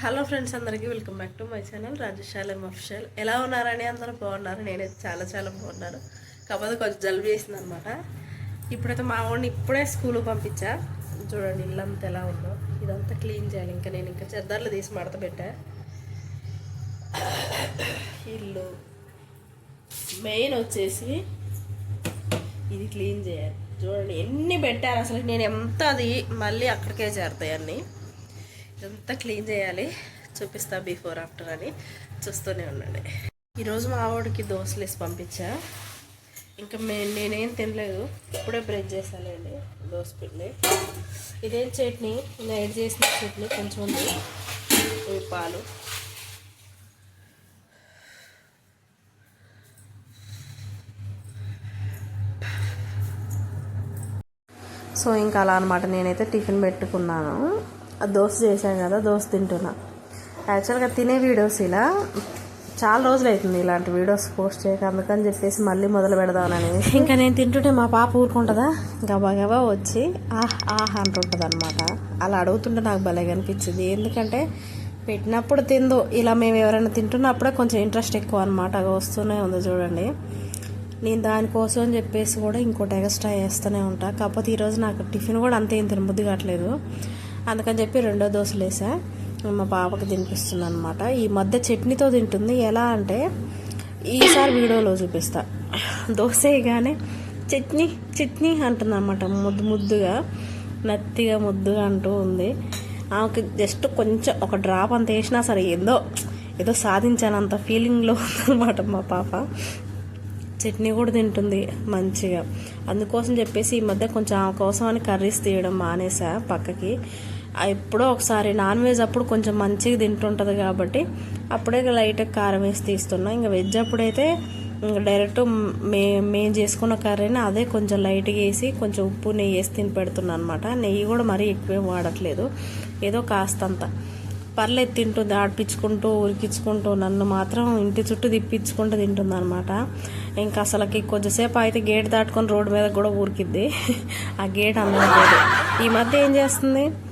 Hello friends అందరికీ welcome back to my channel రాజశాలం official. ఎలా ఉన్నారని అందరూ బాగున్నారు? నేనైతే చాలా చాలా బాగున్నాను. కాకపోతే కొంచెం జలుబు చేసింది అనమాట ఇప్పుడైతే మా వాడిని ఇప్పుడే స్కూల్కి పంపించా. చూడండి ఇల్లంతా ఎలా ఉందో. ఇదంతా క్లీన్ చేయాలి. ఇంకా నేను ఇంకా చెద్దర్లు తీసి మడత పెట్టా. ఇల్లు మెయిన్ వచ్చేసి ఇది క్లీన్ చేయాలి. చూడండి ఎన్ని పెట్టారు? అసలు నేను ఎంత అది మళ్ళీ అక్కడికే చేరుతాయి అన్నీ. ఇదంతా క్లీన్ చేయాలి. చూపిస్తా బిఫోర్ ఆఫ్టర్ అని. చూస్తూనే ఉండండి. ఈరోజు మా ఆవిడకి దోశలు వేసి పంపించా. ఇంకా మే నేనేం తినలేదు. ఇప్పుడే బ్రెడ్ చేశానండి దోశ పిండి. ఇదేం చట్నీ? నైట్ చేసిన చట్నీ కొంచెం ఉంది. ఇవి పాలు. సో ఇంకా అలా అనమాట నేనైతే టిఫిన్ పెట్టుకున్నాను. దోశ చేశాను కదా దోశ తింటున్నా. యాక్చువల్గా తినే వీడియోస్ ఇలా. చాలా రోజులు అవుతుంది ఇలాంటి వీడియోస్ పోస్ట్ చేయక అందుకని చెప్పేసి మళ్ళీ మొదలు పెడదామని ఇంకా నేను తింటుంటే మా పాప ఊరుకుంటుందా? గబా గబా వచ్చి ఆహ్ ఆహ్ అంటుంటుంది అనమాట అలా అడుగుతుంటే నాకు భలే అనిపించింది. ఎందుకంటే పెట్టినప్పుడు తిందో. ఇలా మేము ఎవరైనా తింటున్నప్పుడే కొంచెం ఇంట్రెస్ట్ ఎక్కువ అనమాట అవి వస్తూనే ఉంది చూడండి. నేను దానికోసం అని చెప్పేసి కూడా ఇంకోటి ఎక్స్ట్రా వేస్తూనే ఉంటా. కాకపోతే ఈరోజు నాకు టిఫిన్ కూడా అంతే ఏం తినబుద్ధి కావట్లేదు. అందుకని చెప్పి రెండో దోశలు వేసా. మా పాపకి తినిపిస్తున్నాను అనమాట ఈ మధ్య చట్నీతో తింటుంది. ఎలా అంటే ఈసారి వీడియోలో చూపిస్తా. దోశ వేయగానే చట్నీ చట్నీ అంటుంది అనమాట ముద్దు ముద్దుగా నత్తిగా ముద్దుగా అంటూ ఉంది. ఆమెకి జస్ట్ కొంచెం ఒక డ్రాప్ అంత వేసినా సరే ఏదో ఏదో సాధించానంత ఫీలింగ్లో ఉందన్నమాట మా పాప. చట్నీ కూడా తింటుంది మంచిగా. అందుకోసం చెప్పేసి ఈ మధ్య కొంచెం ఆమె కోసం అని కర్రీస్ తీయడం మానేసా పక్కకి. ఎప్పుడో ఒకసారి నాన్ వెజ్ అప్పుడు కొంచెం మంచిగా తింటుంటుంది కాబట్టి అప్పుడే లైట్గా కారం వేసి తీస్తున్నా. ఇంకా వెజ్ అప్పుడైతే ఇంకా డైరెక్ట్ మే మేము చేసుకున్న కర్రీని అదే కొంచెం లైట్గా వేసి కొంచెం ఉప్పు నెయ్యి వేసి తిని పెడుతున్నాను అనమాట నెయ్యి కూడా మరీ ఎక్కువేం వాడట్లేదు. ఏదో కాస్తంత. పర్లేదు తింటుంది ఆడిపించుకుంటూ ఉరికించుకుంటూ నన్ను మాత్రం ఇంటి చుట్టూ తిప్పించుకుంటూ తింటుంది అనమాట ఇంకా అసలుకి కొంచెంసేపు అయితే గేట్ దాటుకొని రోడ్డు మీద కూడా ఊరికిద్ది. ఆ గేట్ అందలేదు ఈ మధ్య ఏం చేస్తుంది?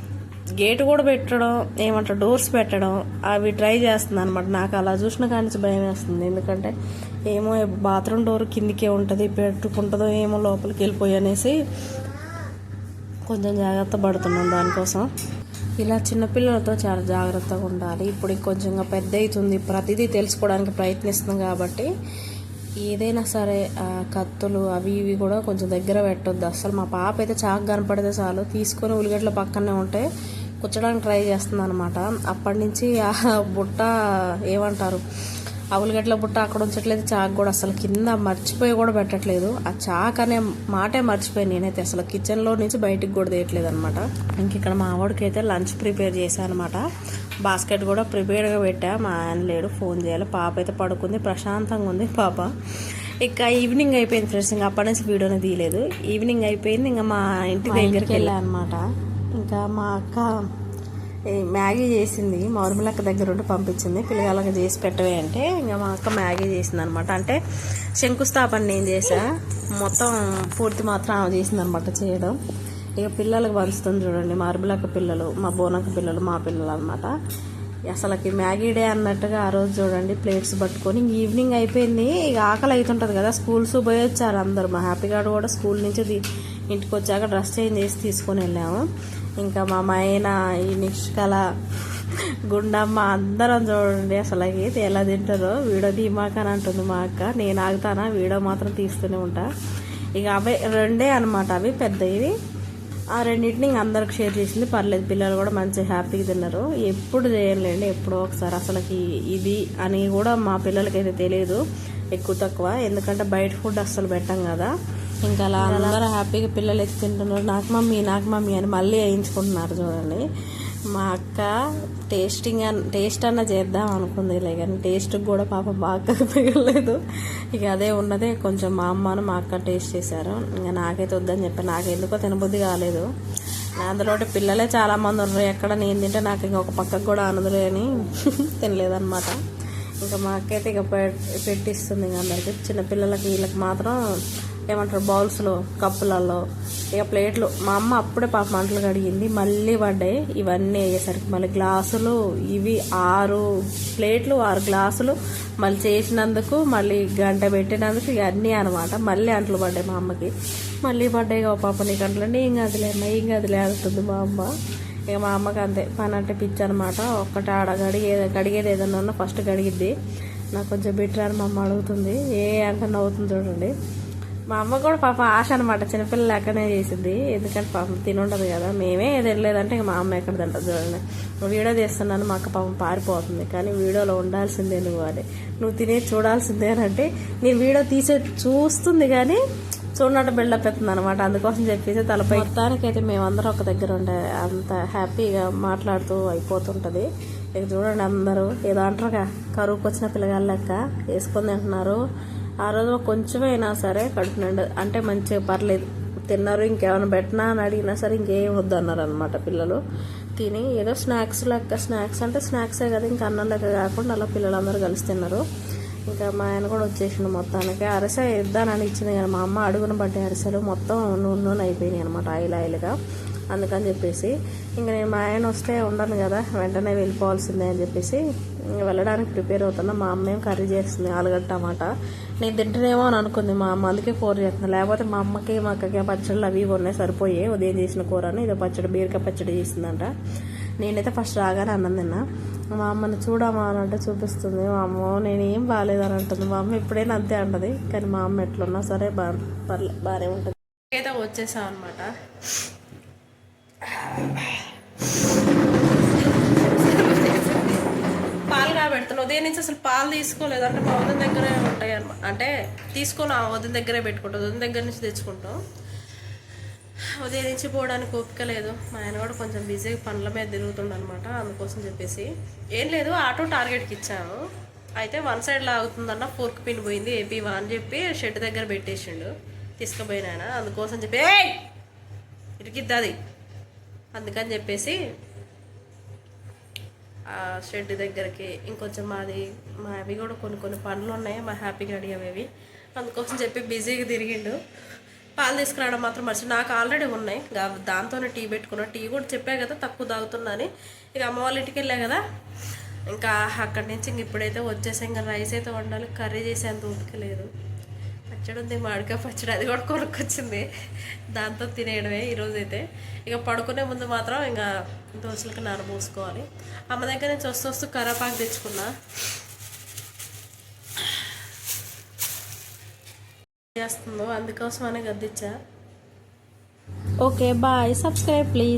గేట్ కూడా పెట్టడం ఏమంటారు డోర్స్ పెట్టడం అవి ట్రై చేస్తుంది అనమాట నాకు అలా చూసిన కానీ భయం వేస్తుంది. ఎందుకంటే ఏమో బాత్రూమ్ డోర్ కిందికే ఉంటుంది పెట్టుకుంటుందో ఏమో లోపలికి వెళ్ళిపోయి అనేసి కొంచెం జాగ్రత్త పడుతున్నాం దానికోసం. ఇలా చిన్నపిల్లలతో చాలా జాగ్రత్తగా ఉండాలి. ఇప్పుడు కొంచెం పెద్ద అవుతుంది. ప్రతిదీ తెలుసుకోవడానికి ప్రయత్నిస్తుంది కాబట్టి ఏదైనా సరే కత్తులు అవి ఇవి కూడా కొంచెం దగ్గర పెట్టొద్దు. అసలు మా పాప అయితే చాకు కనపడితే చాలు. తీసుకొని ఉల్లిగడ్డల పక్కనే ఉంటే కూర్చోడానికి ట్రై చేస్తుంది అనమాట అప్పటి నుంచి ఆ బుట్ట ఏమంటారు? ఆ ఉల్లిగడ్డల బుట్ట అక్కడ ఉంచట్లేదు చాకు కూడా అసలు కింద మర్చిపోయి కూడా పెట్టట్లేదు. ఆ చాక్ అనే మాటే మర్చిపోయి నేనైతే. అసలు కిచెన్లో నుంచి బయటికి కూడా తీయట్లేదు అనమాట ఇంక ఇక్కడ మా ఆవిడకి అయితే లంచ్ ప్రిపేర్ చేశాను అనమాట బాస్కెట్ కూడా ప్రిపేర్డ్గా పెట్టా. మా ఆయన లేడు ఫోన్ చేయాలి. పాప అయితే పడుకుంది ప్రశాంతంగా ఉంది పాప. ఇక ఈవినింగ్ అయిపోయింది ఫ్రెండ్స్. ఇంకా అప్పటి నుంచి వీడియోని తీయలేదు. ఈవినింగ్ అయిపోయింది ఇంకా మా ఇంటి దగ్గరికి వెళ్ళా. అనమాట ఇంకా మా అక్క మ్యాగీ చేసింది. మౌర్మిలక్క దగ్గర ఉండి పంపించింది. పిల్లగాళ్ళకి చేసి పెట్టవే అంటే ఇంకా మా అక్క మ్యాగీ చేసింది అనమాట అంటే శంకుస్థాపన నేను చేసా మొత్తం పూర్తి మాత్రం ఆమె చేసింది అనమాట చేయడం. ఇక పిల్లలకు పంచుతుంది చూడండి. మార్బిలక్క పిల్లలు మా బోనక్క పిల్లలు మా పిల్లలు అనమాట అసలుకి మ్యాగీ డే అన్నట్టుగా ఆ రోజు చూడండి ప్లేట్స్ పట్టుకొని ఇంక ఈవినింగ్ అయిపోయింది. ఇక ఆకలి అవుతుంటుంది కదా. స్కూల్స్ పోయి వచ్చారు అందరు. మా హ్యాపీ గార్డ్ కూడా స్కూల్ నుంచి ఇంటికి వచ్చాక డ్రెస్ చేంజ్ చేసి తీసుకొని వెళ్ళాము. ఇంకా మా మైన ఈ నిష్కల గుండమ్మ అందరం చూడండి అసలు ఇది ఎలా తింటారో. వీడియో తీమాక అని అంటుంది మా అక్క. నేను ఆగుతానా? వీడియో మాత్రం తీస్తూనే ఉంటా. ఇక అవే రెండే అనమాట అవి పెద్దవి. ఆ రెండింటిని ఇంక అందరికి షేర్ చేసింది. పర్లేదు పిల్లలు కూడా మంచిగా హ్యాపీగా తిన్నారు. ఎప్పుడు చేయలేండి ఎప్పుడో ఒకసారి. అసలుకి ఇది అని కూడా మా పిల్లలకైతే తెలియదు ఎక్కువ తక్కువ. ఎందుకంటే బయట ఫుడ్ అస్సలు పెట్టం కదా. ఇంకా అలా అందరూ హ్యాపీగా పిల్లలు ఎత్తి తింటున్నారు నాకు మమ్మీ నాకు మమ్మీ అని మళ్ళీ వేయించుకుంటున్నారు చూడండి. మా అక్క టేస్టింగ్ అన్ టేస్ట్ అన్న చేద్దాం అనుకుంది. లే కానీ టేస్ట్ కూడా పాప బాగా పిగలేదు ఇక అదే ఉన్నదే కొంచెం మా అమ్మను మా అక్క టేస్ట్ చేశారు. ఇంకా నాకైతే వద్దని చెప్పి నాకు ఎందుకో తినబుద్ధి కాలేదు. అందులో పిల్లలే చాలామంది ఉన్నారు. ఎక్కడ నేను తింటే నాకు ఇంకొక పక్కకు కూడా అనదులే అని తినలేదన్నమాట. ఇంకా మా అక్క అయితే ఇక పె- పెట్టిస్తుంది. ఇంక అందరికి చిన్నపిల్లలకి వీళ్ళకి మాత్రం ఏమంటారు బౌల్స్లో కప్పులలో ఇక ప్లేట్లు. మా అమ్మ అప్పుడే పాప మంటలు కడిగింది. మళ్ళీ పడ్డాయి ఇవన్నీ అయ్యేసరికి మళ్ళీ గ్లాసులు ఇవి ఆరు ప్లేట్లు ఆరు గ్లాసులు మళ్ళీ చేసినందుకు మళ్ళీ గంట పెట్టినందుకు ఇక అన్నీ అనమాట మళ్ళీ అంట్లు పడ్డాయి మా అమ్మకి. మళ్ళీ పడ్డాయి ఇక పాప నీకు గంటలు ఏం కదిలే అమ్మ ఏం కదిలే అంటుంది మా అమ్మ. ఇక మా అమ్మకి అంతే. పని అంటే పిచ్చి అనమాట ఒక్కటి ఆడ గడిగే గడిగేది ఏదన్నా ఉన్నా ఫస్ట్ గడిగిద్ది. నాకు కొంచెం బెటర్ అని మా అమ్మ అడుగుతుంది. ఏ అంటే నవ్వుతుంది చూడండి. మా అమ్మ కూడా పాప ఆశ అనమాట చిన్నపిల్ల లెక్కనే చేసింది. ఎందుకంటే పాపం తినుండదు కదా. మేమే ఏది వెళ్ళలేదంటే మా అమ్మ ఎక్కడ తింటుంది చూడండి. వీడియో తీస్తున్నాను మా అక్క పాపం పారిపోతుంది. కానీ వీడియోలో ఉండాల్సిందే నువ్వు అని. నువ్వు తినే చూడాల్సిందే అని అంటే నేను వీడియో తీసే చూస్తుంది కానీ చూడనట్టు బిల్డప్ అవుతుంది అనమాట అందుకోసం చెప్పేసి తలపై మొత్తానికైతే మేమందరం ఒక దగ్గర ఉండే అంత హ్యాపీగా మాట్లాడుతూ అయిపోతుంటుంది. ఇక చూడండి అందరూ. ఏదో అంటారుగా కరువుకు వచ్చిన పిల్లగాళ్ళ లెక్క. వేసుకొని తింటున్నారు. ఆ రోజు కొంచెమైనా సరే కడుపు నిండు అంటే మంచిగా పర్లేదు. తిన్నారు ఇంకేమైనా పెట్టినా అని అడిగినా సరే ఇంకేం వద్దు అన్నారు అనమాట పిల్లలు. తిని ఏదో స్నాక్స్ లెక్క స్నాక్స్ అంటే స్నాక్సే కదా ఇంకా అన్నం లెక్క కాకుండా అలా పిల్లలందరూ కలిసి తిన్నారు. ఇంకా మా ఆయన కూడా వచ్చేసిండు మొత్తానికి. అరిసె ఇద్దానని ఇచ్చింది కానీ మా అమ్మ అడుగున పడ్డే అరిసెలు మొత్తం నూనె నూనె అయిపోయినాయి అనమాట ఆయిల్ ఆయిల్గా. అందుకని చెప్పేసి ఇంకా నేను మా ఆయన వస్తే ఉండను కదా వెంటనే వెళ్ళిపోవాల్సిందే అని చెప్పేసి వెళ్ళడానికి ప్రిపేర్ అవుతున్నా. మా అమ్మ ఏం కర్రీ చేస్తుంది? ఆలుగడ్డ టమాటా. నేను తింటేనేమో అని అనుకుంది మా అమ్మ అందుకే కూర చేస్తుంది లేకపోతే మా అమ్మకి మా అక్కకి పచ్చళ్ళు అవి ఇవి ఉన్నాయి సరిపోయి ఉదయం చేసిన కూరని ఇదో పచ్చడి బీరకాయ పచ్చడి చేసిందంట. నేనైతే ఫస్ట్ రాగానే అన్నం తిన్నా. మా అమ్మని చూడమా అని అంటే చూపిస్తుంది. మా అమ్మ నేనేం బాగాలేదని అంటుంది. మా అమ్మ ఎప్పుడైనా అంతే అంటది. కానీ మా అమ్మ ఎట్లున్నా సరే బా పర్లే బాగానే ఉంటుంది. ఏదో వచ్చేసాం అనమాట పాలు కాబెడుతున్నా ఉదయం నుంచి అసలు పాలు తీసుకోలేదు? అంటే మా వదిన దగ్గరే ఉంటాయి అనమాట అంటే తీసుకొని ఆ వదిన దగ్గరే పెట్టుకుంటాం వదిన దగ్గర నుంచి తెచ్చుకుంటాం ఉదయం నుంచి పోవడానికి ఓపిక లేదు. మా ఆయన కూడా కొంచెం బిజీగా పనుల మీద తిరుగుతుండ అనమాట అందుకోసం చెప్పేసి. ఏం లేదు ఆటో టార్గెట్కి ఇచ్చాను. అయితే వన్ సైడ్ లాగుతుందన్న ఫోర్క్ పిన్ పోయింది. ఏపీ వా అని చెప్పి షెడ్ దగ్గర పెట్టేసిండు. తీసుకుపోయిన ఆయన అందుకోసం చెప్పి "ఏయ్! ఇరికిద్ది అది. అందుకని చెప్పేసి ఆ షెడ్ దగ్గరికి ఇంకొంచెం మాది మా అవి కూడా కొన్ని కొన్ని పనులు ఉన్నాయి మా హ్యాపీగా అడిగేవి అందుకోసం చెప్పి బిజీగా తిరిగిండు. పాలు తీసుకురావడం మాత్రం మర్చి నాకు ఆల్రెడీ ఉన్నాయి. దాంతోనే టీ పెట్టుకున్నా. టీ కూడా చెప్పా కదా తక్కువ తాగుతున్నాని ఇక అమ్మ వాళ్ళ ఇంటికి వెళ్ళా కదా. ఇంకా అక్కడి నుంచి ఇంక ఇప్పుడైతే వచ్చేసి. ఇంకా రైస్ అయితే వండాలి. కర్రీ చేసేంత ఓపిక లేదు. పచ్చడి ఉంది మామిడికాయ పచ్చడి అది కూడా కొనుక్కొచ్చింది. దాంతో తినేయడమే ఈరోజు అయితే ఇక పడుకునే ముందు మాత్రం ఇంకా దోశలకి నానబోసుకోవాలి అమ్మ దగ్గర నుంచి వస్తూ వస్తూ కరాపాకు తెచ్చుకున్నా. చేస్తుందో అందుకోసం అని గద్దిచ్చా. Okay bye. Subscribe please.